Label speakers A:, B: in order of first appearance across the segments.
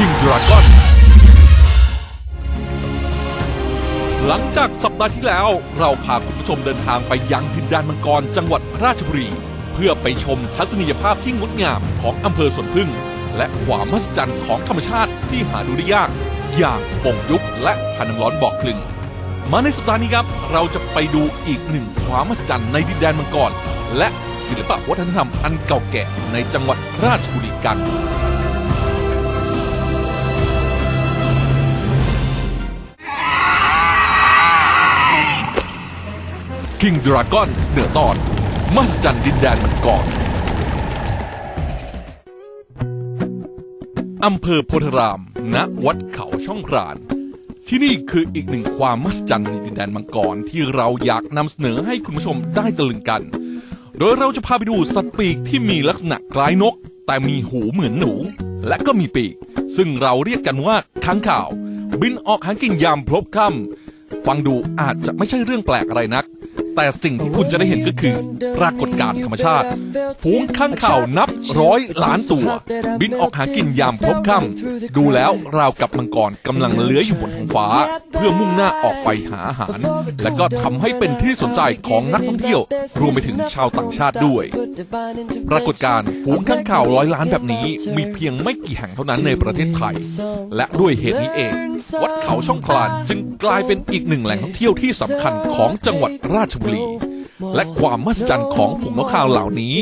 A: King Dragon หลังจากสัปดาห์ที่แล้ว เราพาคุณผู้ชมเดินทางไปยังดินแดนมังกรจังหวัดราชบุรี เพื่อไปชมทัศนียภาพที่งดงามของอำเภอสวนพึ่ง และความมหัศจรรย์ของธรรมชาติที่หาดูได้ยาก อย่างป่งยุบและพันน้ำร้อนบอกคลึง มาในสัปดาห์นี้ครับ เราจะไปดูอีกหนึ่งความมหัศจรรย์ในดินแดนมังกรและศิลปะวัฒนธรรมอันเก่าแก่ในจังหวัดราชบุรีกัน King Dragon เสนอตอน มหัศจรรย์ดินแดนมังกรอำเภอโพธาราม ณ วัดเขาช่องคราน ที่นี่คืออีกหนึ่งความมหัศจรรย์ในดินแดนมังกรที่เราอยากนำเสนอให้คุณผู้ชมได้ตะลึงกัน โดยเราจะพาไปดูสัตว์ปีกที่มีลักษณะคล้ายนก แต่มีหูเหมือนหนู และก็มีปีก ซึ่งเราเรียกกันว่าค้างข่าว บินออกหากินยามพลบค่ำฟังดูอาจจะไม่ใช่เรื่องแปลกอะไรนัก แต่สิ่งที่คุณจะได้เห็นก็คือปรากฏการณ์ธรรมชาติฝูงข้างข่าวนับ ร้อยล้านตัว บินออกหากินยามพบค่ำดูแล้วราวกับมังกรกำลังเลื้อยอยู่บนท้องฟ้า เพื่อมุ่งหน้าออกไปหาอาหาร และก็ทำให้เป็นที่สนใจของนักท่องเที่ยว รวมไปถึงชาวต่างชาติด้วย ปรากฏการณ์ฝูงข้างข่าวร้อยล้านแบบนี้ มีเพียงไม่กี่แห่งเท่านั้นในประเทศไทย และด้วยเหตุนี้เอง วัดเขาช่องคลานจึงกลายเป็นอีกหนึ่งแหล่งท่องเที่ยวที่สำคัญของจังหวัดราชบุรี และความมหัศจรรย์ของฝูงนกข่าวเหล่านี้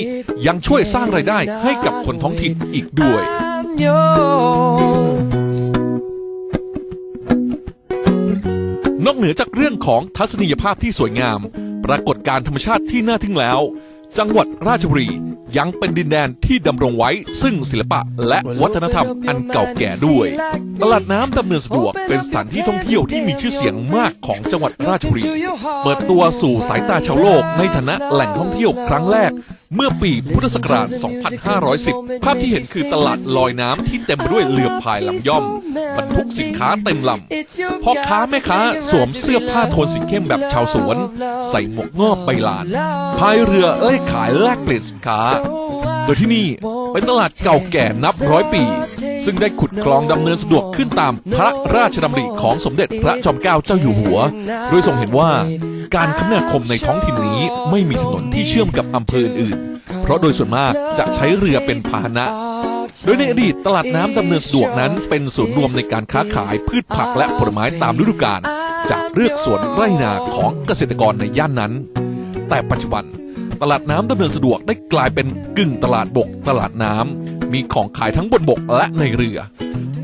A: ยังช่วยสร้างไรายได้ให้กับคนท้องถิ่นอีกด้วย นอกเหนือจากเรื่องของทัศนียภาพที่สวยงาม ปรากฏการธรรมชาติที่น่าทึ่งแล้ว จังหวัดราชบุรี ยังเป็นดินแดนที่ดำรงไว้ ซึ่งศิลปะและวัฒนธรรมอันเก่าแก่ด้วย ตลาดน้ำดำเนินสะดวกเป็นสถานที่ท่องเที่ยวที่มีชื่อเสียงมากของจังหวัดราชบุรี เปิดตัวสู่สายตาชาวโลกในฐานะแหล่งท่องเที่ยวครั้งแรก เมื่อปีพุทธศักราช 2510 ภาพที่เห็นคือตลาดลอยน้ำที่เต็มไปด้วยเรือพายลำย่อม บรรทุกสินค้าเต็มลำพ่อค้าแม่ค้าสวมเสื้อผ้าโทนสีเข้มแบบชาวสวน ใส่หมวกงอบใบลานพายเรือเอ้ยขายแลกเปลี่ยนสินค้า โดยที่นี่เป็นตลาดเก่าแก่นับร้อยปี ซึ่งได้ขุดคลองดำเนินสะดวกขึ้นตามพระราชดำริของสมเด็จพระจอมเกล้าเจ้าอยู่หัว โดยทรงเห็นว่า การคมนาคมในท้องถิ่นนี้ไม่มีถนนที่เชื่อมกับอำเภออื่นๆเพราะโดยส่วนมากจะใช้เรือเป็นพาหนะ โดยในอดีตตลาดน้ำดำเนินสะดวกนั้น เป็นศูนย์รวมในการค้าขายพืชผักและผลไม้ตามฤดูกาลจากเลือกสวนไร่นาของเกษตรกรในย่านนั้น แต่ปัจจุบันตลาดน้ำดำเนินสะดวกได้กลายเป็นกึ่งตลาดบกตลาดน้ำมีของขายทั้งบนบกและในเรือ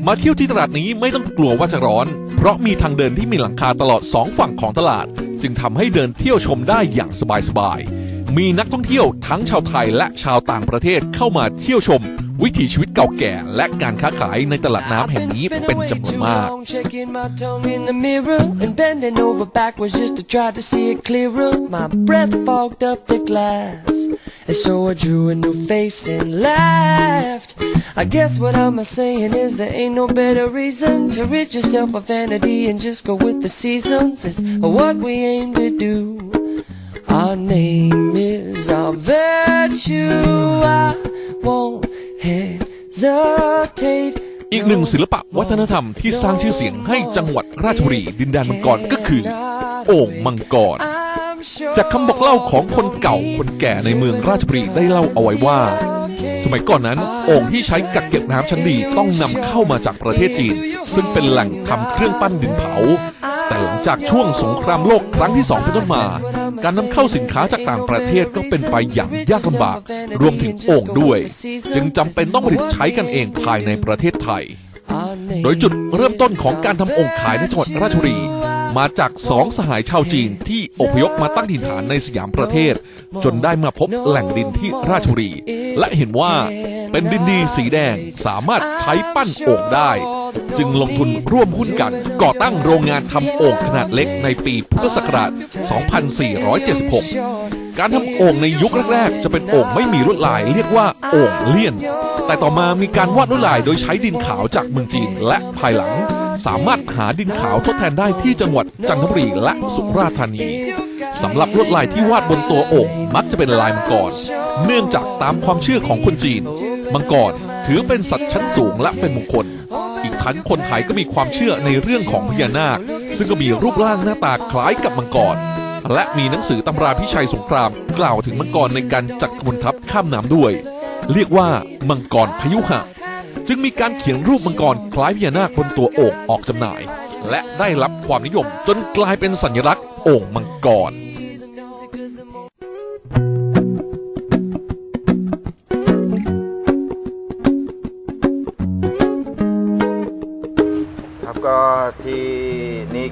A: มาเที่ยวที่ตลาดนี้ไม่ต้องกลัวว่าจะร้อน เพราะมีทางเดินที่มีหลังคาตลอดสองฝั่งของตลาด จึงทำให้เดินเที่ยวชมได้อย่างสบายๆ มีนักท่องเที่ยวทั้งชาวไทยและชาวต่างประเทศเข้ามาเที่ยวชม วิถีชีวิตเก่าแก่และการค้าขายในตลาดน้ำแห่งนี้เป็นจำนวนมาก
B: Checking my tongue in the mirror and bending over backwards just to try to see it clearer. My breath fogged up the glass, and so I drew a new face and laughed. I guess what I'm saying is there ain't no better reason to rid yourself of vanity and just go with the seasons. It's what we aim to do. Our name is our virtue. I won't hesitate.
A: อีกหนึ่งศิลปะวัฒนธรรมที่สร้างชื่อเสียงให้จังหวัดราชบุรีดินแดนมังกรก็คือ โอ่งมังกร จากคำบอกเล่าของคนเก่าคนแก่ในเมืองราชบุรีได้เล่าเอาไว้ว่า สมัยก่อนนั้นโอ่งที่ใช้กักเก็บน้ำชั้นดีต้องนำเข้ามาจากประเทศจีน ซึ่งเป็นแหล่งทำเครื่องปั้นดินเผา แต่หลังจากช่วงสงครามโลกครั้งที่สองเป็นต้นมา การนำเข้าสินค้าจากต่างประเทศก็เป็นไปอย่างยากลำบาก รวมถึงโอ่งด้วย จึงจำเป็นต้องผลิตใช้กันเองภายในประเทศไทย โดยจุดเริ่มต้นของการทำโองค์ขายในจังหวัดราชบุรีมาจากสองสหายชาวจีนที่อพยพมาตั้งถิ่นฐานในสยามประเทศ จนได้มาพบแหล่งดินที่ราชบุรี และเห็นว่าเป็นดินดีสีแดงสามารถใช้ปั้นโอ่งได้ จึงลงทุนร่วมหุ้นกันก่อตั้งโรงงานทำโอ่งขนาดเล็กในปีพุทธศักราช 2476 การทำโอ่งในยุคแรกๆ จะเป็นโอ่งไม่มีลวดลายเรียกว่าโอ่งเลี่ยน แต่ต่อมามีการวาดลวดลายโดยใช้ดินขาวจากเมืองจีนและภายหลัง สามารถหาดินขาวทดแทนได้ที่จังหวัดจันทบุรีและสุราษฎร์ธานีสำหรับลวดลายที่วาดบนตัวโอ่งมักจะเป็นลายมังกร เนื่องจากตามความเชื่อของคนจีน มังกรถือเป็นสัตว์ชั้นสูงและเป็นมงคล อีกทั้งคนไทยก็มีความเชื่อในเรื่องของพญานาค ซึ่งก็มีรูปร่างหน้าตาคล้ายกับมังกร และมีหนังสือตำราพิชัยสงคราม กล่าวถึงมังกรในการจัดขบวนทัพข้ามน้ำด้วย เรียกว่ามังกรพยุหะ จึงมีการเขียนรูปมังกรคล้ายพญานาคบนตัวโอ่งออกจำหน่าย และได้รับความนิยมจนกลายเป็นสัญลักษณ์โอ่งมังกร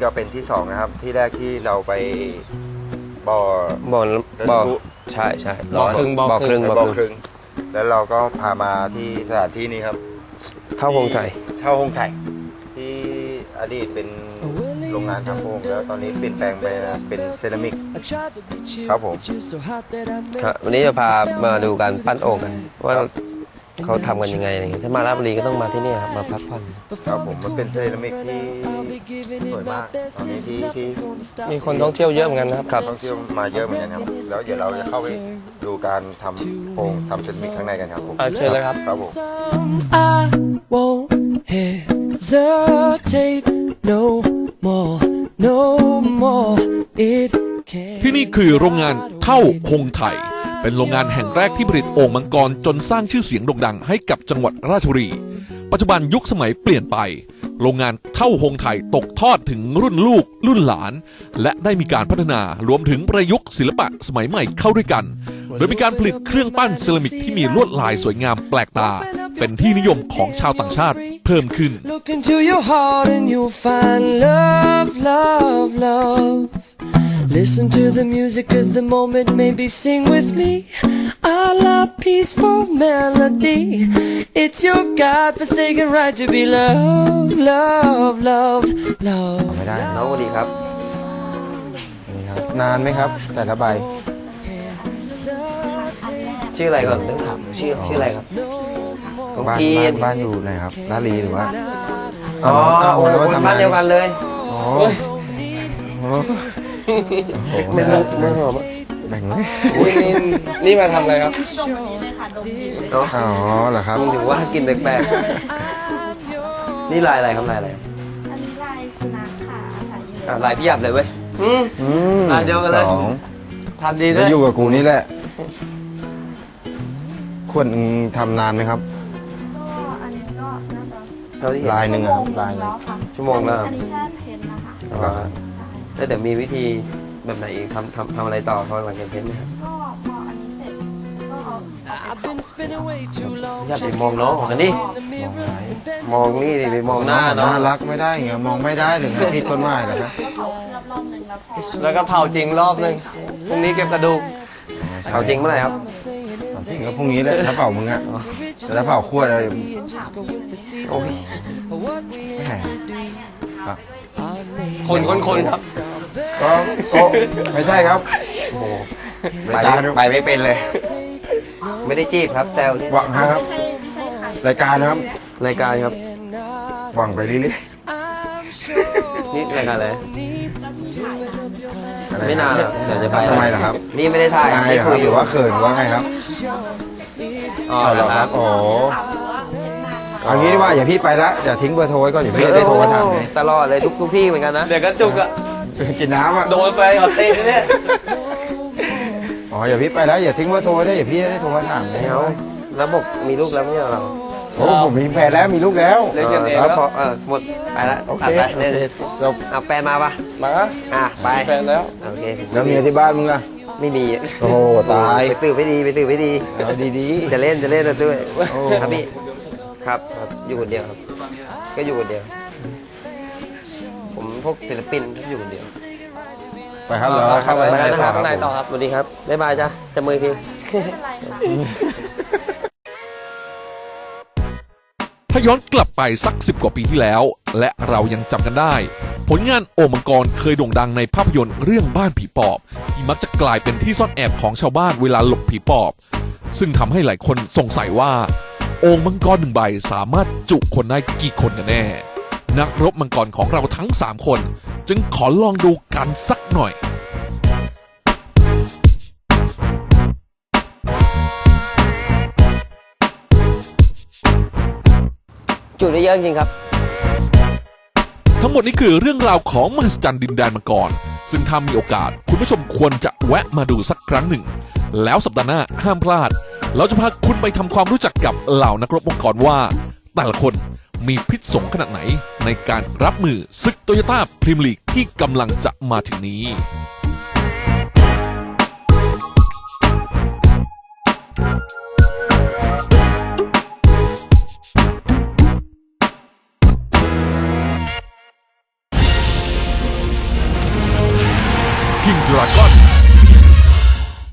C: ก็เป็นที่สองนะครับ ที่แรกที่เราไปบ่อ
D: บ่อ
C: เดิน
D: บ่อ
C: กุ
D: ใช่ใช่
C: บ่อครึ่ง
D: บ่อครึ่ง
C: ไป
D: บ่อ
C: บ่อ
D: ค
C: ค
D: รึ่ง
C: รึ่งแล้วเราก็พามาที่สถานที่นี้ครับ
D: เข้าโฮงไทย
C: เท่าหงไทยที่อดีตเป็นโรงงานทำโอ่งแล้วตอนนี้เปลี่ยนแปลงไปเป็นเซรามิก ครับผม
D: ครับวันนี้จะพามาดูการปั้นโอ่งกัน ว่า เขาทำกันยังไงอะไรอย่างเงี้ยถ้ามาราชบุรีก็ต้องมาที่นี่ครับมาพักผ่อน
C: ครับผมมันเป็นเซรามิกที่สวยมากตอนนี้ที่ที่
D: มีคนท่องเที่ยวเยอะเหมือนกันนะครับครับ
C: ท่องเที่ยวมาเยอะเหมือนกันครับ แล้วเดี๋ยวเราจะเข้าไปดูการทำโอ่งทำเซรามิกข้างในกันครับผม
D: อ่าเชิญเลยครับ
C: ครับผม
B: I won't hesitate no more, no more. It can't
A: ที่นี่คือโรงงานเท่าคงไทย เป็นโรงงานแห่งแรกที่ผลิตโอ่งมังกรจนสร้างชื่อเสียงโด่งดังให้กับจังหวัดราชบุรี ปัจจุบันยุคสมัยเปลี่ยนไป โรงงานเท่าคงไทยตกทอดถึงรุ่นลูก รุ่นหลาน และได้มีการพัฒนารวมถึงประยุกต์ศิลปะสมัยใหม่เข้าด้วยกัน โดยมีการผลิตเครื่องปั้นเซรามิกที่มีลวดลายสวยงามแปลกตา เป็นที่นิยมของชาวต่างชาติเพิ่มขึ้น
B: Listen to the music of the moment, maybe sing with me. I love peaceful melody. It's your God-forsaken right to be loved, loved, loved, loved.
C: ไม่ได้
D: น้องสวัสดีครับ
C: นี่ครับ นานไหมครับ แต่ละใบ
D: ชื่ออะไรก่อนต้องถามชื่อชื่ออะไรครับ ของ
C: บ้าน
D: พี
C: บ้าน
D: น
C: บ้านอยู่ไหนครับลาดลีหรือว่า
D: อ๋อโอ้
C: แล้ว
D: คน
C: ทำ
D: บ้านเดียวกันเลย
C: โอ้โห
D: ไม่ไม่ไม่หอม
C: แบ่งไหม
D: อุ้ยนี่นี่มาทำอะไรครับเนาะ
C: อ๋อเหรอครับ
D: มึงถึงว่ากินแปลกๆ นี่ลายอะไรครับลายอะไร
E: อันนี้ลายสุนัขค่ะถ่ายอยู่
D: อะลายพี่หยับเลยเว้ยอืม
C: อืม
D: อะเดียวกันเลย
C: สอง
D: ทำดีด้
C: แล้ววยอยู่กับกูนี่แหละ ควรทำนานไหมครับ
E: ก็อันนี้ก็น่าจะ
D: เท่าที่เห็น
C: ลายหนึ่งอะครับลายหนึ่ง
E: แล้วค่ะ
D: ชั่วโมงแล้ว
E: อันนี้แค่เพ้นท์นะคะ
C: เหรอครับ
D: แล้วเดี๋ยวมีวิธีแบบไหนอีกทำทำทำอะไรต่อพอหลังจากเพ้นท์ไหมครับ
E: ก็พออันนี้เสร็จก็เอา
B: I've been spinning way too long.
D: อย่าไปมองน้องของมันดิ
B: in the mirror and bend
D: มองนี่ดิไปมองหน้าน้อง
C: น่ารักไม่ได้ไงมองไม่ได้เลยครับผิดกฎหมายเหรอครับ
E: เผาเคลือบรอบหนึ่งแล้วพอ
D: แล้วก็เผาจริงรอบหนึงพรุ่งนี้เก็บกระดูกเผาจริงเมื่อไหร่ครับ
B: saying is
C: จริง ก็พรุ่งนี้แหละถ้าเป่ามึงอะแต่ถ้าเป่าขวดอะไร
B: and just go with the seasons. What we
C: แหม
B: our name
D: คนคนคนครับ
C: ก็ก็ไม่ใช่ครับ
D: โอ้โห
C: รายการ
D: ไปไม่เป็นเลย ไม่ได้จีบครับแซวเล่น
C: หวังครับ
E: ไม่ใช่ไม่ใช่ค่ะ
C: รายการนะครับ
D: รายการครับ
C: หวังไปเรื่อย
B: I'm sure
D: นี่รายการอะไร
C: ๆอะ ไร
D: ไม่นานหรอกเดี๋ยวจะไป
C: ทำไมล่ะครับ
D: นี่ไม่ได้ถ่าย
C: อาย
D: ไม่
C: เหรอค
D: คุ
C: รั
D: ย
C: บ
D: อ
C: หรื
D: ยู่
C: อว่าเขินหรือว่าไงครับ
D: อ๋อ
C: อ๋อเห
D: เห
C: ร
D: ร
C: อ
D: อ
C: ค
D: ค
C: รั
D: รั
C: บบอ๋อเอางี้ดีกว่าอย่าพี่ไปละอย่าทิ้งเบอร์โทรไว้ก่อนเดี๋ยวพี่จะได้โทรมาถามไง
D: ตลอดเลยทุกทุกที่เหมือนกันนะ เดี๋ยวก็จุกอะ
C: กินน้ำอะ
D: โดนแฟนเขาตีเนี่ย
C: อ๋ออย่าพี่ไปแล้วอย่าทิ้งเบอร์โทรไว้ได้วยอย่าพี่จะได้โทรมาถามไง
D: ไม่เอา แล้วบอกมีลูกแล้วไม่ใช่เหรอเรา
C: โอ้ผมมีแฟนแล้วมีลูกแล้ว
D: เล่นกันเอง
C: ค
D: แล้
C: รั
D: ว
C: บ
D: พอเออหมดไปละ
C: โอเค
D: ตัดไป
C: โอ
D: เล่น
C: เคจบ
D: เอาแฟนมาปะ
C: มา
D: อะไปแฟนแล้วโอเค
C: แล้วเมียที่บ้านมึงล่ะ
D: ไม่มี
C: โอ้โหตาย
D: ไปสืบไม่ดีไปสืบไม่ดี
C: เอาดี
D: จะเล่นจะเล่นนะด้วย
C: โอ้
D: ครับพี่ครับครับอยู่คนเดียวครับ ก็อยู่คนเดียว ผมพวกศิลปินก็อยู่คนเดียว
C: ๆไปครับเราเข้าไป
D: ไป
C: ข้างใน
D: นะค
C: ต่
D: รั
C: อบครับ
D: ข้างในต่อครับสวัสดีครับบ๊ายบายจ้ะจะมือทีา
A: ย้อนกลับไปสักสิบกว่าปีที่แล้ว และเรายังจำกันได้ ผลงานโอมังกรเคยโด่งดังในภาพยนตร์เรื่องบ้านผีปอบ ที่มักจะกลายเป็นที่ซ่อนแอบของชาวบ้านเวลาหลบผีปอบ ซึ่งทำให้หลายคนสงสัยว่า โอ่งมังกรหนึ่งใบสามารถจุคนได้กี่คนกันแน่ นักรบมังกรของเราทั้ง 3 คน จึงขอลองดูกันสักหน่อย
D: จุดได้เยอะจริงครับ
A: ทั้งหมดนี้คือเรื่องราวของมหัศจรรย์ดินแดนมังกรซึ่งถ้ามีโอกาสคุณผู้ชมควรจะแวะมาดูสักครั้งหนึ่ง แล้วสัปดาห์หน้าห้ามพลาด เราจะพาคุณไปทำความรู้จักกับเหล่านักรบมังกรว่า แต่ละคนมีพิษสงขนาดไหนในการรับมือศึกโตโยต้าพรีเมียร์ลีกที่กำลังจะมาถึงนี้